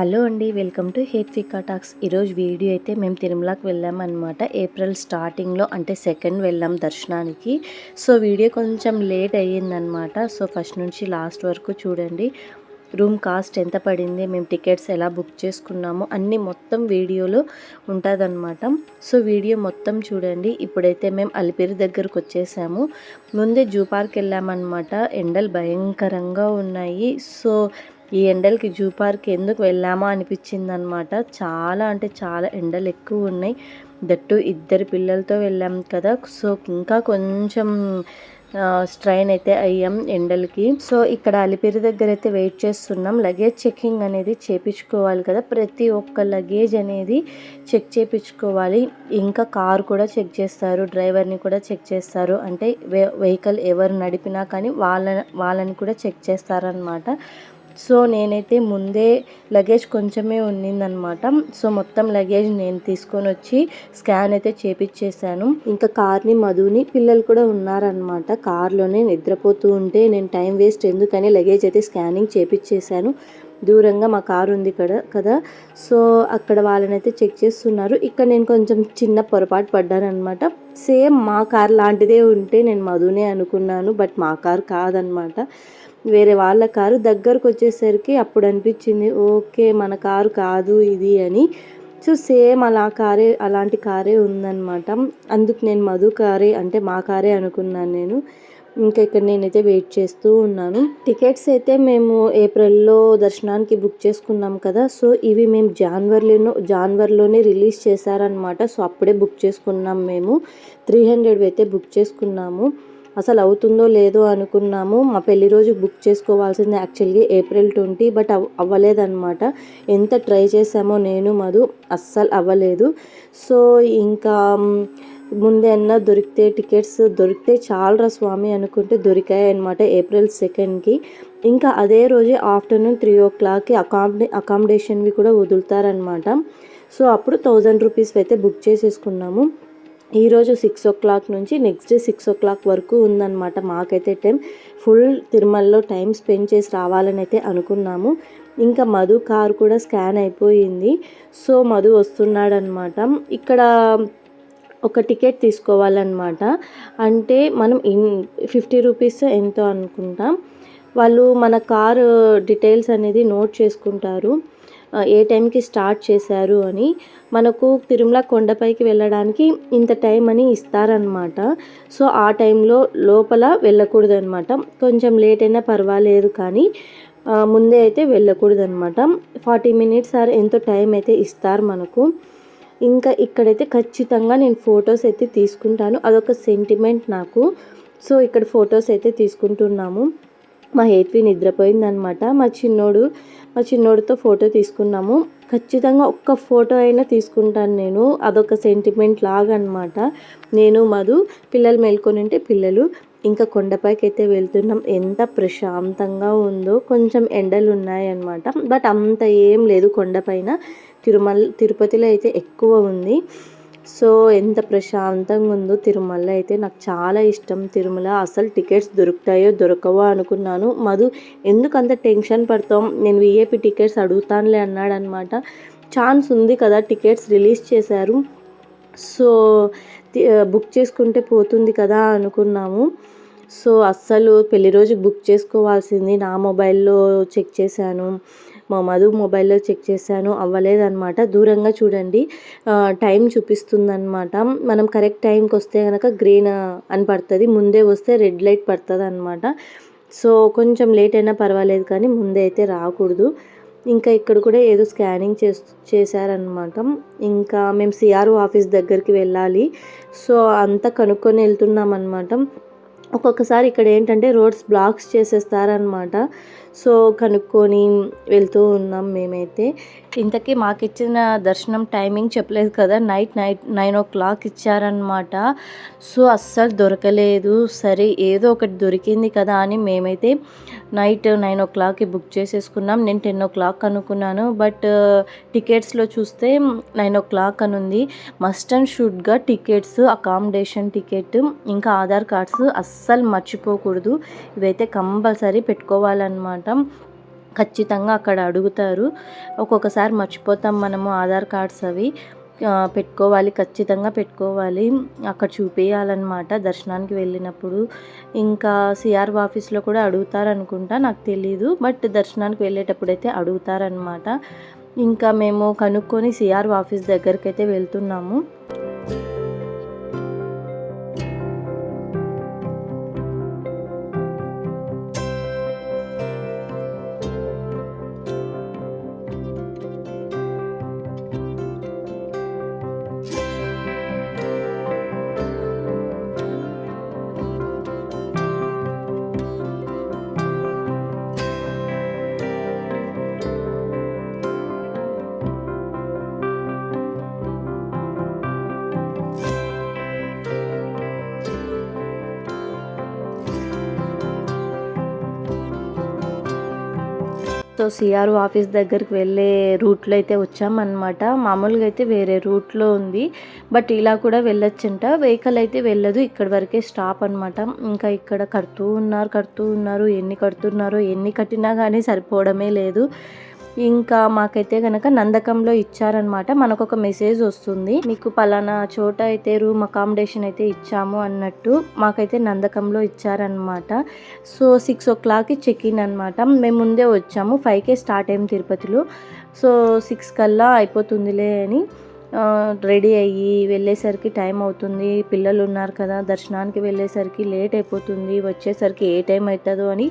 Hello అండి welcome to Hetvika talks. ఈరోజు video అయితే మేము తిరుమలకి వెళ్ళామన్నమాట. ఏప్రిల్ స్టార్టింగ్లో అంటే సెకండ్ వెళ్ళాం దర్శనానికి. సో వీడియో కొంచెం లేట్ అయ్యిందనమాట సో ఫస్ట్ నుంచి లాస్ట్ వరకు చూడండి. రూమ్ కాస్ట్ ఎంత పడింది మేము టికెట్స్ ఎలా బుక్ చేసుకున్నాము అన్నీ మొత్తం వీడియోలో ఉంటుందన్నమాట. సో వీడియో మొత్తం చూడండి. ఇప్పుడైతే మేము అలిపిరి దగ్గరకు వచ్చేసాము. ముందే జూ పార్క్ వెళ్ళామన్నమాట. ఎండలు భయంకరంగా ఉన్నాయి. సో ఈ ఎండలకి జూ పార్క్ ఎందుకు వెళ్ళామా అనిపించింది అనమాట చాలా అంటే చాలా ఎండలు ఎక్కువ ఉన్నాయి. దట్టు ఇద్దరు పిల్లలతో వెళ్ళాం కదా. సో ఇంకా కొంచెం స్ట్రైన్ అయితే అయ్యాం ఎండలకి. సో ఇక్కడ అలిపిరి దగ్గర అయితే వెయిట్ చేస్తున్నాం. లగేజ్ చెకింగ్ అనేది చేపించుకోవాలి కదా. ప్రతి ఒక్క లగేజ్ అనేది చెక్ చేపించుకోవాలి. ఇంకా కార్ కూడా చెక్ చేస్తారు. డ్రైవర్ని కూడా చెక్ చేస్తారు. అంటే వెహికల్ ఎవరు నడిపినా కానీ వాళ్ళ వాళ్ళని కూడా చెక్ చేస్తారనమాట. సో నేనైతే ముందే లగేజ్ కొంచెమే ఉన్నిందనమాట. సో మొత్తం లగేజ్ నేను తీసుకొని వచ్చి స్కాన్ అయితే చేపించేశాను ఇంకా కార్ని మధుని పిల్లలు కూడా ఉన్నారనమాట. కార్లోనే నిద్రపోతూ ఉంటే నేను టైం వేస్ట్ ఎందుకని లగేజ్ అయితే స్కానింగ్ చేపించేశాను దూరంగా మా కారు ఉంది ఇక్కడ కదా. సో అక్కడ వాళ్ళని అయితే చెక్ చేస్తున్నారు. ఇక్కడ నేను కొంచెం చిన్న పొరపాటు పడ్డాను అనమాట సేమ్ మా కార్ లాంటిదే ఉంటే నేను మధునే అనుకున్నాను బట్ మా కార్ కాదనమాట. వేరే వాళ్ళ కారు దగ్గరకు వచ్చేసరికి అప్పుడు అనిపించింది ఓకే మన కారు కాదు ఇది అని. సో సేమ్ అలా కారే అలాంటి కారే ఉందన్నమాట. అందుకు నేను మధు కారే అంటే మా కారే అనుకున్నాను నేను. ఇంకా ఇక్కడ నేనైతే వెయిట్ చేస్తూ ఉన్నాను. టికెట్స్ అయితే మేము ఏప్రిల్లో దర్శనానికి బుక్ చేసుకున్నాం కదా. సో ఇవి మేము జాన్వరిలో జాన్వరిలోనే రిలీజ్ చేశారనమాట సో అప్పుడే బుక్ చేసుకున్నాం మేము. త్రీ హండ్రెడ్ అయితే బుక్ చేసుకున్నాము. అసలు అవుతుందో లేదో అనుకున్నాము. మా పెళ్ళి రోజు బుక్ చేసుకోవాల్సింది యాక్చువల్గా ఏప్రిల్ ట్వంటీ బట్ అవ్ అవ్వలేదన్నమాట. ఎంత ట్రై చేసామో నేను మధు అస్సలు అవ్వలేదు. సో ఇంకా ముందేనా దొరికితే టికెట్స్ దొరికితే చాలరా స్వామి అనుకుంటే దొరికాయి అనమాట ఏప్రిల్ సెకండ్కి. ఇంకా అదే రోజే ఆఫ్టర్నూన్ త్రీ ఓ క్లాక్కి అకామిడే అకామిడేషన్వి కూడా వదులుతారనమాట సో అప్పుడు థౌజండ్ రూపీస్ అయితే బుక్ చేసేసుకున్నాము. ఈరోజు సిక్స్ ఓ క్లాక్ నుంచి next day six o'clock వరకు ఉందన్నమాట. మాకైతే టైం ఫుల్ తిరుమలలో టైం స్పెండ్ చేసి రావాలని అయితే అనుకున్నాము. ఇంకా మధు కార్ కూడా స్కాన్ అయిపోయింది. సో మధు వస్తున్నాడనమాట ఇక్కడ ఒక టికెట్ తీసుకోవాలన్నమాట. అంటే మనం ఇన్ ఫిఫ్టీ రూపీస్ ఎంతో అనుకుంటాం. వాళ్ళు మన కారు డీటెయిల్స్ అనేది నోట్ చేసుకుంటారు. ఏ టైంకి స్టార్ట్ చేశారు అని మనకు తిరుమల కొండపైకి వెళ్ళడానికి ఇంత టైం అని ఇస్తారనమాట సో ఆ టైంలో లోపల వెళ్ళకూడదు అనమాట కొంచెం లేట్ అయినా పర్వాలేదు కానీ ముందే అయితే వెళ్ళకూడదు అనమాట ఫార్టీ మినిట్స్ ఆర్ ఎంతో టైం అయితే ఇస్తారు మనకు. ఇంకా ఇక్కడైతే ఖచ్చితంగా నేను ఫొటోస్ అయితే తీసుకుంటాను. అదొక సెంటిమెంట్ నాకు. సో ఇక్కడ ఫొటోస్ అయితే తీసుకుంటున్నాము. మా హేత్వి నిద్రపోయిందనమాట మా చిన్నోడు మా చిన్నోడితో ఫోటో తీసుకున్నాము. ఖచ్చితంగా ఒక్క ఫోటో అయినా తీసుకుంటాను నేను. అదొక సెంటిమెంట్ లాగా అనమాట నేను మధు పిల్లలు మేల్కొని ఉంటే పిల్లలు. ఇంకా కొండపైకి అయితే వెళ్తున్నాం. ఎంత ప్రశాంతంగా ఉందో కొంచెం ఎండలు ఉన్నాయన్నమాట బట్ అంత ఏం లేదు కొండపైన. తిరుమల తిరుపతిలో అయితే ఎక్కువ ఉంది. సో ఎంత ప్రశాంతంగా ఉందో తిరుమల అయితే నాకు చాలా ఇష్టం. తిరుమల అసలు టికెట్స్ దొరుకుతాయో దొరకవో అనుకున్నాను. మధు ఎందుకంత టెన్షన్ పడతాం? నేను విఏపి టికెట్స్ అడుగుతానులే అన్నాడనమాట. ఛాన్స్ ఉంది కదా టికెట్స్ రిలీజ్ చేశారు. సో బుక్ చేసుకుంటే పోతుంది కదా అనుకున్నాము. సో అస్సలు పెళ్ళి రోజు బుక్ చేసుకోవాల్సింది నా మొబైల్లో చెక్ చేశాను. మా మధు మొబైల్లో చెక్ చేశాను అవ్వలేదన్నమాట. దూరంగా చూడండి. టైం చూపిస్తుందన్నమాట. మనం కరెక్ట్ టైంకి వస్తే కనుక గ్రీన్ అని పడుతుంది. ముందే వస్తే రెడ్ లైట్ పడుతుంది అనమాట సో కొంచెం లేట్ అయినా పర్వాలేదు కానీ ముందే అయితే రాకూడదు. ఇంకా ఇక్కడ కూడా ఏదో స్కానింగ్ చేస్ చేశారనమాట ఇంకా మేము సిఆర్ఓ ఆఫీస్ దగ్గరికి వెళ్ళాలి. సో అంతా కనుక్కొని వెళ్తున్నాం అనమాట ఒక్కొక్కసారి ఇక్కడ ఏంటంటే రోడ్స్ బ్లాక్స్ చేసేస్తారనమాట సో కనుక్కొని వెళ్తూ ఉన్నాం మేమైతే. ఇంతకీ మాకు ఇచ్చిన దర్శనం టైమింగ్ చెప్పలేదు కదా night night nine o'clock ఇచ్చారనమాట సో అస్సలు దొరకలేదు. సరే ఏదో ఒకటి దొరికింది కదా అని మేమైతే నైట్ నైన్ ఓ క్లాక్కి బుక్ చేసేసుకున్నాం. నేను టెన్ ఓ క్లాక్ అనుకున్నాను. బట్ టికెట్స్లో చూస్తే నైన్ ఓ క్లాక్ అని ఉంది. మస్ట్ అండ్ షుడ్గా టికెట్స్ అకామిడేషన్ టికెట్ ఇంకా ఆధార్ కార్డ్స్ అస్సలు మర్చిపోకూడదు. ఇవైతే కంపల్సరీ పెట్టుకోవాలన్నమాట. ఖచ్చితంగా అక్కడ అడుగుతారు. ఒక్కొక్కసారి మర్చిపోతాం మనము ఆధార్ కార్డ్స్ అవి. పెట్టుకోవాలి ఖచ్చితంగా పెట్టుకోవాలి. అక్కడ చూపేయాలన్నమాట దర్శనానికి వెళ్ళినప్పుడు. ఇంకా సిఆర్ ఆఫీస్లో కూడా అడుగుతారనుకుంటా నాకు తెలీదు. బట్ దర్శనానికి వెళ్ళేటప్పుడు అయితే అడుగుతారనమాట ఇంకా మేము కనుక్కొని సిఆర్ ఆఫీస్ దగ్గరికి అయితే వెళ్తున్నాము. సో సిఆర్ ఆఫీస్ దగ్గరికి వెళ్ళే రూట్లో అయితే వచ్చామన్నమాట. మామూలుగా అయితే వేరే రూట్లో ఉంది. బట్ ఇలా కూడా వెళ్ళొచ్చంట. వెహికల్ అయితే వెళ్ళదు. ఇక్కడి వరకే స్టాప్ అనమాట ఇంకా ఇక్కడ కడుతూ ఉన్నారు కడుతూ ఉన్నారు. ఎన్ని కడుతున్నారో ఎన్ని కట్టినా కానీ సరిపోవడమే లేదు. ఇంకా మాకైతే కనుక నందకంలో ఇచ్చారనమాట మనకు ఒక మెసేజ్ వస్తుంది. మీకు పలానా చోట అయితే రూమ్ అకామిడేషన్ అయితే ఇచ్చాము అన్నట్టు మాకైతే నందకంలో ఇచ్చారనమాట సో సిక్స్ ఓ క్లాక్కి చెక్ ఇన్ అనమాట మేము ముందే వచ్చాము. ఫైవ్కే స్టార్ట్ అయ్యాము తిరుపతిలో. సో సిక్స్ కల్లా అయిపోతుందిలే అని రెడీ అయ్యి వెళ్ళేసరికి టైం అవుతుంది. పిల్లలు ఉన్నారు కదా దర్శనానికి వెళ్ళేసరికి లేట్ అయిపోతుంది. వచ్చేసరికి ఏ టైం అవుతుందో అని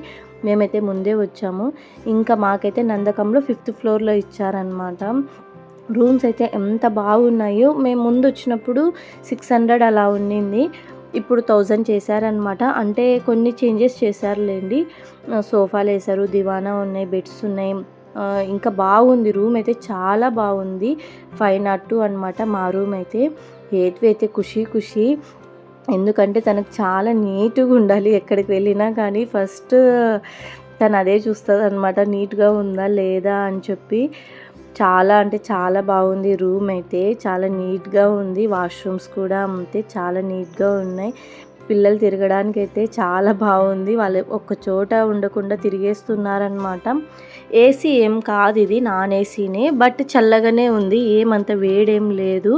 మేమైతే ముందే వచ్చాము. ఇంకా మాకైతే నందకంలో ఫిఫ్త్ ఫ్లోర్లో ఇచ్చారనమాట రూమ్స్ అయితే ఎంత బాగున్నాయో మేము ముందు వచ్చినప్పుడు సిక్స్ హండ్రెడ్ అలా ఉండింది ఇప్పుడు థౌజండ్ చేశారనమాట అంటే కొన్ని చేంజెస్ చేశారులేండి. సోఫాలు వేశారు దివానా ఉన్నాయి బెడ్స్ ఉన్నాయి. ఇంకా బాగుంది. రూమ్ అయితే చాలా బాగుంది. ఫైవ్ నాట్ టూ అనమాట మా రూమ్ అయితే. హేత్వి అయితే ఖుషీ ఖుషీ ఎందుకంటే తనకు చాలా నీట్గా ఉండాలి ఎక్కడికి వెళ్ళినా కానీ ఫస్ట్ తను అదే చూస్తుంది అనమాట నీట్గా ఉందా లేదా అని చెప్పి. చాలా అంటే చాలా బాగుంది రూమ్ అయితే. చాలా నీట్గా ఉంది. వాష్రూమ్స్ కూడా అంతే. చాలా నీట్గా ఉన్నాయి. పిల్లలు తిరగడానికి అయితే చాలా బాగుంది. వాళ్ళు ఒక్క చోట ఉండకుండా తిరిగేస్తున్నారనమాట ఏసీ ఏం కాదు ఇది. నాన్ ఏసీనే. బట్ చల్లగానే ఉంది. ఏమంత వేడేం లేదు.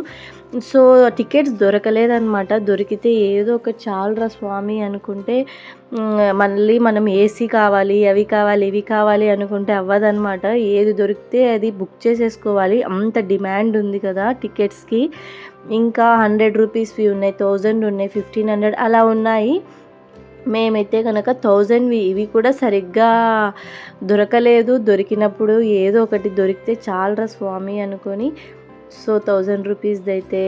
సో టికెట్స్ దొరకలేదన్నమాట. దొరికితే ఏదో ఒక చాలరా స్వామి అనుకుంటే మళ్ళీ మనం ఏసీ కావాలి అవి కావాలి ఇవి కావాలి అనుకుంటే అవ్వదన్నమాట. ఏది దొరికితే అది బుక్ చేసేసుకోవాలి. అంత డిమాండ్ ఉంది కదా టికెట్స్కి. ఇంకా హండ్రెడ్ రూపీస్వి ఉన్నాయి థౌజండ్ ఉన్నాయి ఫిఫ్టీన్ హండ్రెడ్ అలా ఉన్నాయి. మేమైతే కనుక థౌజండ్వి ఇవి కూడా సరిగ్గా దొరకలేదు. దొరికినప్పుడు ఏదో ఒకటి దొరికితే చాలరా స్వామి అనుకొని సో థౌజండ్ రూపీస్ది అయితే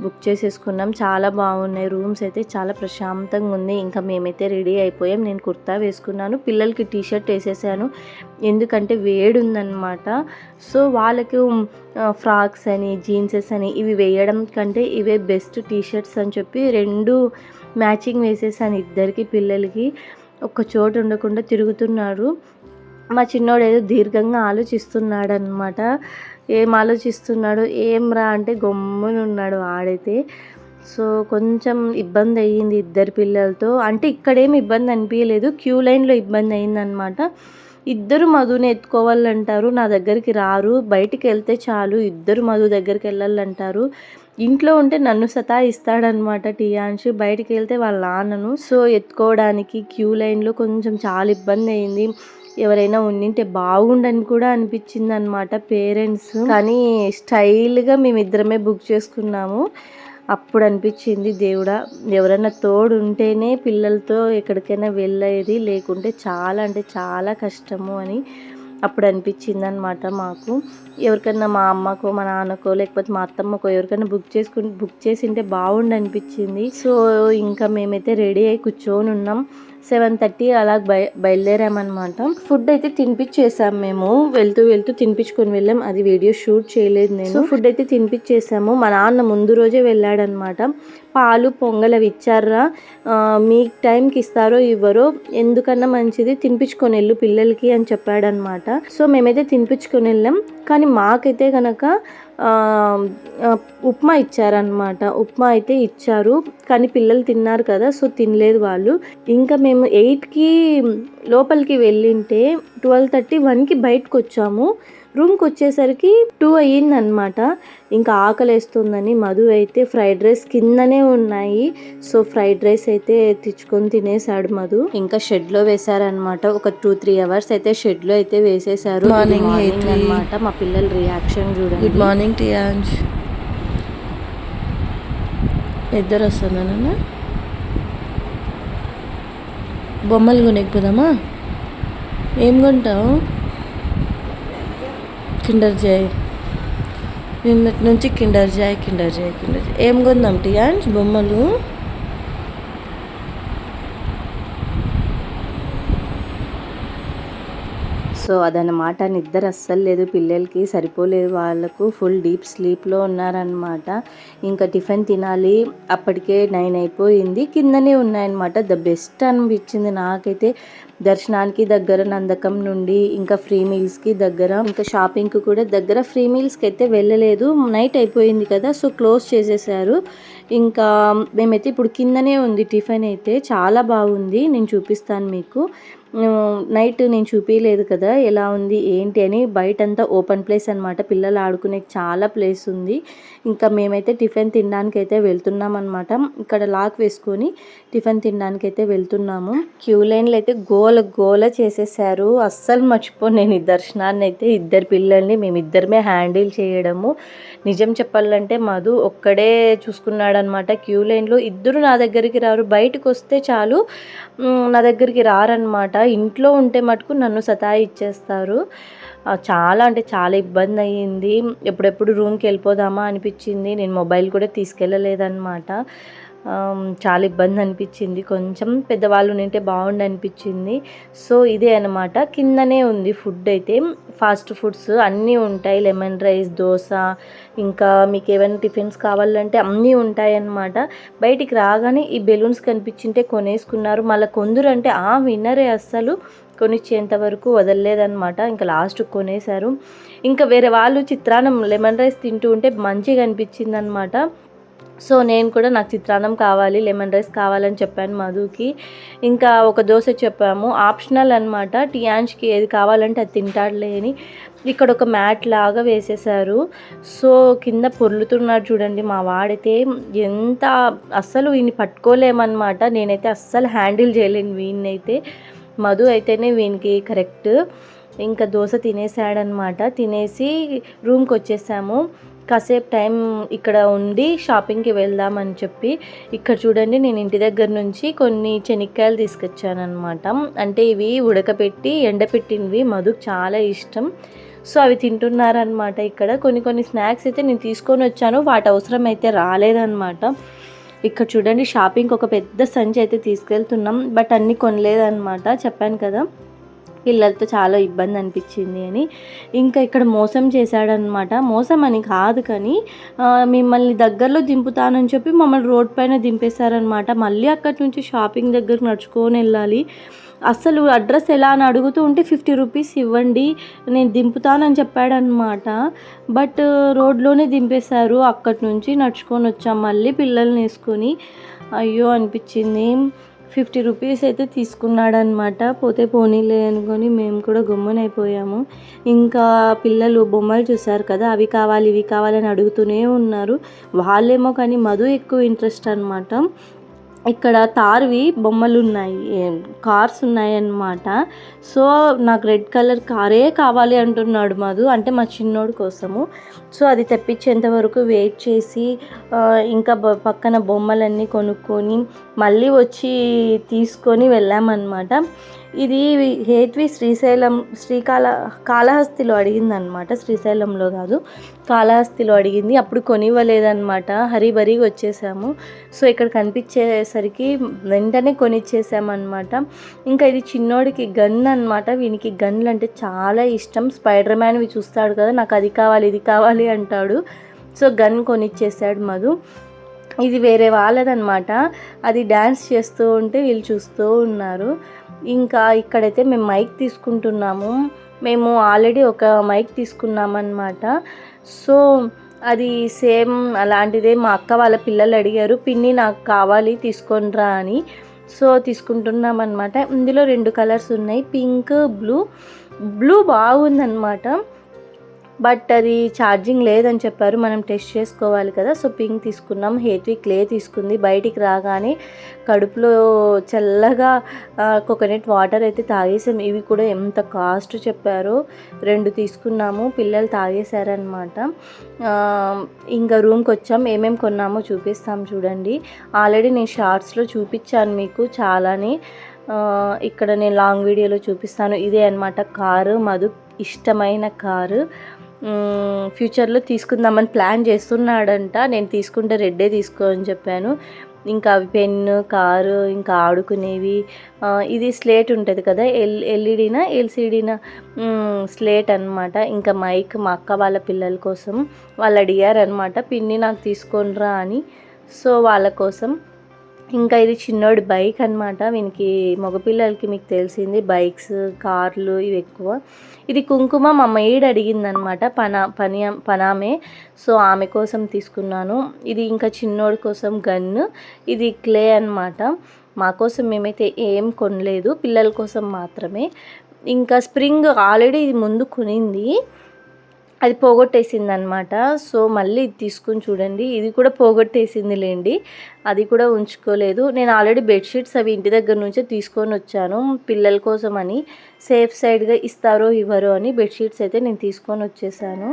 బుక్ చేసేసుకున్నాం. చాలా బాగున్నాయి. రూమ్స్ అయితే చాలా ప్రశాంతంగా ఉంది. ఇంకా మేమైతే రెడీ అయిపోయాం. నేను కుర్తా వేసుకున్నాను. పిల్లలకి టీ షర్ట్ వేసేసాను. ఎందుకంటే వేడి ఉందన్నమాట సో వాళ్ళకి ఫ్రాక్స్ అని జీన్సెస్ అని ఇవి వేయడం కంటే ఇవే బెస్ట్ టీ షర్ట్స్ అని చెప్పి రెండు మ్యాచింగ్ వేసేసాను ఇద్దరికి పిల్లలకి. ఒక్క చోటు ఉండకుండా తిరుగుతున్నారు. మా చిన్నోడు ఏదో దీర్ఘంగా ఆలోచిస్తున్నాడనమాట ఏం ఆలోచిస్తున్నాడు? ఏం రా అంటే గమ్మున ఉన్నాడు ఆడైతే. సో కొంచెం ఇబ్బంది అయ్యింది ఇద్దరు పిల్లలతో. అంటే ఇక్కడేం ఇబ్బంది అనిపించలేదు క్యూ లైన్లో ఇబ్బంది అయిందనమాట ఇద్దరు మధుని ఎత్తుకోవాలంటారు. నా దగ్గరికి రారు. బయటికి వెళ్తే చాలు. ఇద్దరు మధు దగ్గరికి వెళ్ళాలంటారు. ఇంట్లో ఉంటే నన్ను సతాయిస్తాడనమాట టీయాన్షి బయటికి వెళ్తే వాళ్ళ నాన్నను. సో ఎత్తుకోవడానికి క్యూ లైన్లో కొంచెం చాలా ఇబ్బంది అయింది ఎవరైనా ఉండింటే బాగుండని కూడా అనిపించింది అనమాట పేరెంట్స్. కానీ స్టైల్గా మేమిద్దరమే బుక్ చేసుకున్నాము. అప్పుడు అనిపించింది దేవుడా ఎవరైనా తోడు ఉంటేనే పిల్లలతో ఎక్కడికైనా వెళ్ళేది లేకుంటే చాలా అంటే చాలా కష్టము అని అప్పుడు అనిపించింది అనమాట మాకు. ఎవరికైనా మా అమ్మకో మా నాన్నకో లేకపోతే మా అత్తమ్మకో ఎవరికైనా బుక్ చేసుకుని బుక్ చేసింటే బాగుండు అనిపించింది సో ఇంకా మేమైతే రెడీ అయి కూర్చొని ఉన్నాం. సెవెన్ థర్టీ అలా బయ బయలుదేరామన్నమాట. ఫుడ్ అయితే తినిపించేసాం మేము. వెళ్తూ వెళ్తూ తినిపించుకొని వెళ్ళాం. అది వీడియో షూట్ చేయలేదు నేను. ఫుడ్ అయితే తినిపించేసాము మా నాన్న ముందు రోజే వెళ్ళాడనమాట పాలు పొంగల్ అవి ఇచ్చారా మీ టైంకి ఇస్తారో ఇవ్వరో ఎందుకన్నా మంచిది తినిపించుకొని వెళ్ళు పిల్లలకి అని చెప్పాడనమాట సో మేమైతే తినిపించుకొని వెళ్ళాం. కానీ మాకైతే కనుక ఉప్మా ఇచ్చారనమాట ఉప్మా అయితే ఇచ్చారు. కానీ పిల్లలు తిన్నారు కదా సో తినలేదు వాళ్ళు. ఇంకా మేము ఎయిట్కి లోపలికి వెళ్ళింటే ట్వెల్వ్ థర్టీ వన్కి బయటకు వచ్చాము రూమ్కి వచ్చేసరికి టూ అయ్యిందనమాట ఇంకా ఆకలేస్తుందని మధు అయితే ఫ్రైడ్ రైస్ కిందనే ఉన్నాయి. సో ఫ్రైడ్ రైస్ అయితే తెచ్చుకొని తినేసాడు మధు. ఇంకా షెడ్లో వేసారనమాట ఒక టూ త్రీ అవర్స్ అయితే షెడ్లో అయితే వేసేసారు మార్నింగ్. అనమాట మా పిల్లల రియాక్షన్ చూడండి. గుడ్ మార్నింగ్ టియాంజ్ నిద్ర వస్తుందా బొమ్మలు కొనేకపోదామా ఏం కొంటావు? Kinder Joy Kinder Joy Kinder Joy Kinder Joy Kinder Joy ఏం కొందాం టియాంజ్ బొమ్మలు? సో అదనమాట నిద్ర అస్సలు లేదు పిల్లలకి సరిపోలేదు వాళ్ళకు ఫుల్ డీప్ స్లీప్లో ఉన్నారనమాట ఇంకా టిఫిన్ తినాలి అప్పటికే నైన్ అయిపోయింది కిందనే ఉన్నాయన్నమాట. ద బెస్ట్ అనిపించింది నాకైతే. దర్శనానికి దగ్గర నందకం నుండి ఇంకా ఫ్రీ మీల్స్కి దగ్గర ఇంకా షాపింగ్కి కూడా దగ్గర. ఫ్రీ మీల్స్కి అయితే వెళ్ళలేదు. నైట్ అయిపోయింది కదా సో క్లోజ్ చేసేసారు. ఇంకా మేమైతే ఇప్పుడు కిందనే ఉంది టిఫిన్ అయితే. చాలా బాగుంది. నేను చూపిస్తాను మీకు. నైట్ నేను చూపించలేదు కదా ఎలా ఉంది ఏంటి అని బయట అంతా ఓపెన్ ప్లేస్ అనమాట పిల్లలు ఆడుకునే చాలా ప్లేస్ ఉంది. ఇంకా మేమైతే టిఫిన్ తినడానికి అయితే వెళ్తున్నాం అనమాట ఇక్కడ లాక్ వేసుకొని టిఫిన్ తినడానికి అయితే వెళ్తున్నాము. క్యూ లైన్లు అయితే గోల గోల చేసేసారు. అస్సలు మర్చిపో నేను ఈ దర్శనాన్ని అయితే. ఇద్దరు పిల్లల్ని మేమిద్దరమే హ్యాండిల్ చేయడము. నిజం చెప్పాలంటే మధు ఒక్కడే చూసుకున్నాడనమాట. క్యూ లైన్లో ఇద్దరు నా దగ్గరికి రారు. బయటకు వస్తే చాలు నా దగ్గరికి రారనమాట. ఇంట్లో ఉంటే మటుకు నన్ను సతాయిచ్చేస్తారు. చాలా అంటే చాలా ఇబ్బంది అయ్యింది ఎప్పుడెప్పుడు రూమ్కి వెళ్ళిపోదామా అనిపించింది. నేను మొబైల్ కూడా తీసుకెళ్ళలేదన్నమాట చాలా ఇబ్బంది అనిపించింది. కొంచెం పెద్దవాళ్ళు ఉంటే బాగుండు అనిపించింది. సో ఇదే అనమాట కిందనే ఉంది ఫుడ్ అయితే. ఫాస్ట్ ఫుడ్స్ అన్నీ ఉంటాయి. లెమన్ రైస్ దోశ ఇంకా మీకు ఏమైనా టిఫిన్స్ కావాలంటే అన్నీ ఉంటాయి అన్నమాట. బయటికి రాగానే ఈ బెలూన్స్ కనిపించింటే కొనేసుకున్నారు. మళ్ళీ కొందరు అంటే ఆ విన్నరే అస్సలు కొనిచ్చేంత వరకు వదలలేదనమాట ఇంకా లాస్ట్ కొనేశారు. ఇంకా వేరే వాళ్ళు చిత్రాన్నం లెమన్ రైస్ తింటూ ఉంటే మంచిగా అనిపించింది అనమాట సో నేను కూడా నాకు చిత్రాన్నం కావాలి లెమన్ రైస్ కావాలని చెప్పాను మధుకి. ఇంకా ఒక దోశ చెప్పాము. ఆప్షనల్ అనమాట టియాన్ష్కి ఏది కావాలంటే అది తింటాడులే అని ఇక్కడ ఒక మ్యాట్ లాగా వేసేసారు సో కింద పొర్లుతున్నాడు చూడండి మా వాడైతే. ఎంత అస్సలు వీని పట్టుకోలేమన్నమాట. నేనైతే అస్సలు హ్యాండిల్ చేయలేను వీన్నైతే మధు అయితేనే వీనికి కరెక్ట్. ఇంకా దోశ తినేసాడనమాట తినేసి రూమ్కి వచ్చేసాము. కాసేపు టైం ఇక్కడ ఉండి షాపింగ్కి వెళ్దామని చెప్పి ఇక్కడ చూడండి నేను ఇంటి దగ్గర నుంచి కొన్ని చెనిక్కాయలు తీసుకొచ్చానమాట అంటే ఇవి ఉడకపెట్టి ఎండపెట్టినవి మధుకు చాలా ఇష్టం. సో అవి తింటున్నారనమాట ఇక్కడ. కొన్ని కొన్ని స్నాక్స్ అయితే నేను తీసుకొని వచ్చాను వాటి అవసరం అయితే రాలేదన్నమాట. ఇక్కడ చూడండి షాపింగ్కి ఒక పెద్ద సంచి అయితే తీసుకెళ్తున్నాం బట్ అన్నీ కొనలేదన్నమాట చెప్పాను కదా. పిల్లలతో చాలా ఇబ్బంది అనిపించింది అని. ఇంకా ఇక్కడ మోసం చేశాడనమాట మోసం అని కాదు కానీ మిమ్మల్ని దగ్గరలో దింపుతానని చెప్పి మమ్మల్ని రోడ్ పైన దింపేశారనమాట మళ్ళీ అక్కడి నుంచి షాపింగ్ దగ్గరకు నడుచుకొని వెళ్ళాలి. అసలు అడ్రస్ ఎలా అని అడుగుతూ ఉంటే ఫిఫ్టీ రూపీస్ ఇవ్వండి నేను దింపుతానని చెప్పాడనమాట బట్ రోడ్లోనే దింపేశారు. అక్కడి నుంచి నడుచుకొని వచ్చాం. మళ్ళీ పిల్లల్ని వేసుకొని. అయ్యో అనిపించింది. ఫిఫ్టీ రూపీస్ అయితే తీసుకున్నాడనమాట పోతే పోనీలే అనుకొని మేము కూడా గమ్మునైపోయాము. ఇంకా పిల్లలు బొమ్మలు చూశారు కదా అవి కావాలి ఇవి కావాలని అడుగుతూనే ఉన్నారు. వాళ్ళేమో కానీ మధు ఎక్కువ ఇంట్రెస్ట్ అనమాట ఇక్కడ తార్వి బొమ్మలు ఉన్నాయి కార్స్ ఉన్నాయి అన్నమాట సో నాకు రెడ్ కలర్ కారే కావాలి అంటున్నాడు మధు అంటే మా చిన్నోడు కోసము. సో అది తెప్పించేంత వరకు వెయిట్ చేసి ఇంకా పక్కన బొమ్మలన్నీ కొనుక్కొని మళ్ళీ వచ్చి తీసుకొని వెళ్ళామన్నమాట. ఇది హేట్వి శ్రీశైలం శ్రీకాళ కాళహస్తిలో అడిగిందనమాట శ్రీశైలంలో కాదు. కాళహస్తిలో అడిగింది. అప్పుడు కొనివ్వలేదన్నమాట. హరిబరిగా వచ్చేసాము. సో ఇక్కడ కనిపించేసరికి వెంటనే కొనిచ్చేసామన్నమాట. ఇంకా ఇది చిన్నోడికి గన్ అన్నమాట. వీనికి గన్లు అంటే చాలా ఇష్టం. స్పైడర్ మ్యాన్వి చూస్తాడు కదా నాకు అది కావాలి ఇది కావాలి అంటాడు. సో గన్ కొనిచ్చేసాడు మధు. ఇది వేరే వాళ్ళదనమాట అది డ్యాన్స్ చేస్తూ ఉంటే వీళ్ళు చూస్తూ ఉన్నారు. ఇంకా ఇక్కడైతే మేము మైక్ తీసుకుంటున్నాము. మేము ఆల్రెడీ ఒక మైక్ తీసుకున్నామన్నమాట. సో అది సేమ్ అలాంటిదే మా అక్క వాళ్ళ పిల్లలు అడిగారు పిన్ని నాకు కావాలి తీసుకొనిరా అని. సో తీసుకుంటున్నాం అనమాట ఇందులో రెండు కలర్స్ ఉన్నాయి పింక్ బ్లూ. బ్లూ బాగుందన్నమాట. బట్ అది ఛార్జింగ్ లేదని చెప్పారు. మనం టెస్ట్ చేసుకోవాలి కదా. సో పింక్ తీసుకున్నాం. హేత్వి క్లే తీసుకుంది. బయటికి రాగానే కడుపులో చల్లగా కోకోనట్ వాటర్ అయితే తాగేసాం. ఇవి కూడా ఎంత కాస్ట్ చెప్పారో. రెండు తీసుకున్నాము. పిల్లలు తాగేశారనమాట ఇంకా రూమ్కి వచ్చాం. ఏమేమి కొన్నామో చూపిస్తాం చూడండి. ఆల్రెడీ నేను షార్ట్స్లో చూపించాను మీకు చాలానే. ఇక్కడ నేను లాంగ్ వీడియోలో చూపిస్తాను. ఇదే అన్నమాట కారు. మధు ఇష్టమైన కారు. ఫ్యూచర్లో తీసుకుందామని ప్లాన్ చేస్తున్నాడంట. నేను తీసుకుంటే రెడ్డే తీసుకో అని చెప్పాను. ఇంకా అవి పెన్ను కారు ఇంకా ఆడుకునేవి ఇది స్లేట్ ఉంటుంది కదా ఎల్ ఎల్ఈడినా ఎల్సిడినా? స్లేట్ అన్నమాట. ఇంకా మైక్ మా అక్క వాళ్ళ పిల్లల కోసం వాళ్ళు అడిగారనమాట పిన్ని నాకు తీసుకొనిరా అని. సో వాళ్ళ కోసం. ఇంకా ఇది చిన్నోడి బైక్ అనమాట వీనికి మగపిల్లలకి మీకు తెలిసింది బైక్స్ కార్లు ఇవి ఎక్కువ. ఇది కుంకుమ మా మెయిడ్ అడిగిందనమాట పనా పని పనామే. సో ఆమె కోసం తీసుకున్నాను. ఇది ఇంకా చిన్నోడి కోసం గన్ను. ఇది క్లే అన్నమాట. మా కోసం మేమైతే ఏం కొనలేదు పిల్లల కోసం మాత్రమే. ఇంకా స్ప్రింగ్ ఆల్రెడీ ఇది ముందు కొనింది. అది పోగొట్టేసింది అనమాట సో మళ్ళీ ఇది తీసుకుని చూడండి. ఇది కూడా పోగొట్టేసింది లేండి అది కూడా ఉంచుకోలేదు. నేను ఆల్రెడీ బెడ్షీట్స్ అవి ఇంటి దగ్గర నుంచే తీసుకొని వచ్చాను. పిల్లల కోసం అని సేఫ్ సైడ్గా ఇస్తారో ఇవ్వరో అని బెడ్షీట్స్ అయితే నేను తీసుకొని వచ్చేసాను.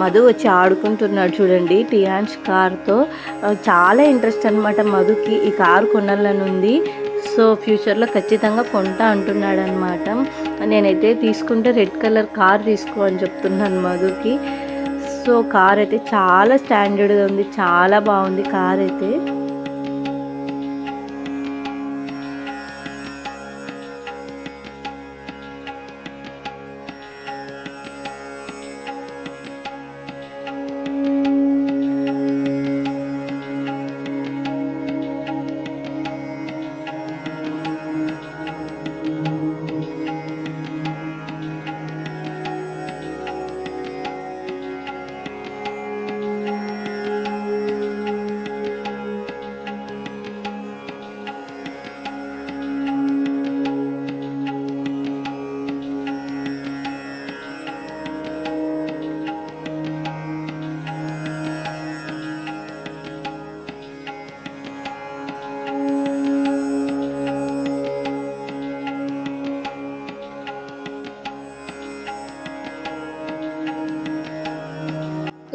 మధు వచ్చి ఆడుకుంటున్నాడు చూడండి. టియాన్స్ కార్తో చాలా ఇంట్రెస్ట్ అనమాట మధుకి. ఈ కారు కొనాలని ఉంది. సో ఫ్యూచర్లో ఖచ్చితంగా కొంటా అంటున్నాడు అనమాట నేనైతే తీసుకుంటే రెడ్ కలర్ కార్ తీసుకో అని చెప్తున్నాను మధుకి. సో కార్ అయితే చాలా స్టాండర్డ్గా ఉంది. చాలా బాగుంది కార్ అయితే.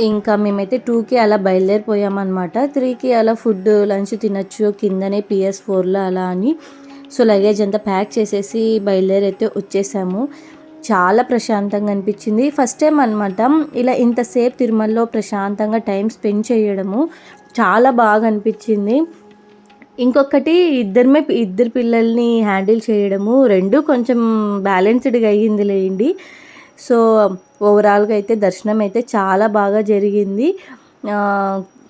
ఇంకా మేమైతే టూకి అలా బయలుదేరిపోయామన్నమాట. త్రీకి అలా ఫుడ్ లంచ్ తినచ్చు కిందనే పిఎస్ ఫోర్లో అలా అని. సో లగేజ్ అంతా ప్యాక్ చేసేసి బయలుదేరి అయితే వచ్చేసాము. చాలా ప్రశాంతంగా అనిపించింది. ఫస్ట్ టైం అనమాట ఇలా ఇంతసేపు తిరుమలలో ప్రశాంతంగా టైం స్పెండ్ చేయడము. చాలా బాగా అనిపించింది. ఇంకొకటి ఇద్దరిమే ఇద్దరు పిల్లల్ని హ్యాండిల్ చేయడము. రెండు కొంచెం బ్యాలెన్స్డ్గా అయ్యింది లేండి సో ఓవరాల్గా అయితే దర్శనం అయితే చాలా బాగా జరిగింది.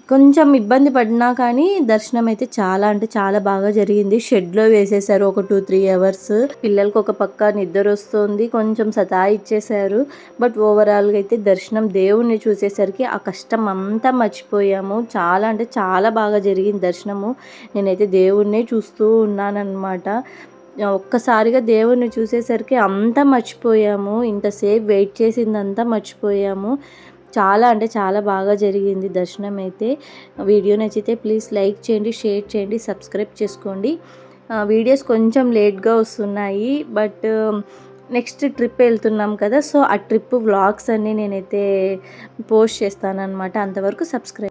కొంచెం ఇబ్బంది పడినా కానీ దర్శనం అయితే చాలా అంటే చాలా బాగా జరిగింది. షెడ్లో వేసేసారు ఒక టూ త్రీ అవర్స్. పిల్లలకు ఒక పక్క నిద్ర వస్తుంది కొంచెం సతా ఇచ్చేసారు బట్ ఓవరాల్గా అయితే దర్శనం దేవుణ్ణి చూసేసరికి ఆ కష్టం అంతా మర్చిపోయాము. చాలా అంటే చాలా బాగా జరిగింది దర్శనము. నేనైతే దేవుణ్ణే చూస్తూ ఉన్నానన్నమాట. ఒక్కసారిగా దేవుణ్ణి చూసేసరికి అంతా మర్చిపోయాము. ఇంతసేపు వెయిట్ చేసిందంతా మర్చిపోయాము. చాలా అంటే చాలా బాగా జరిగింది దర్శనం అయితే. వీడియో నచ్చితే ప్లీజ్ లైక్ చేయండి షేర్ చేయండి సబ్స్క్రైబ్ చేసుకోండి. వీడియోస్ కొంచెం లేట్గా వస్తున్నాయి. బట్ నెక్స్ట్ ట్రిప్ వెళ్తున్నాం కదా. సో ఆ ట్రిప్ వ్లాగ్స్ అన్నీ నేనైతే పోస్ట్ చేస్తానన్నమాట. అంతవరకు సబ్స్క్రైబ్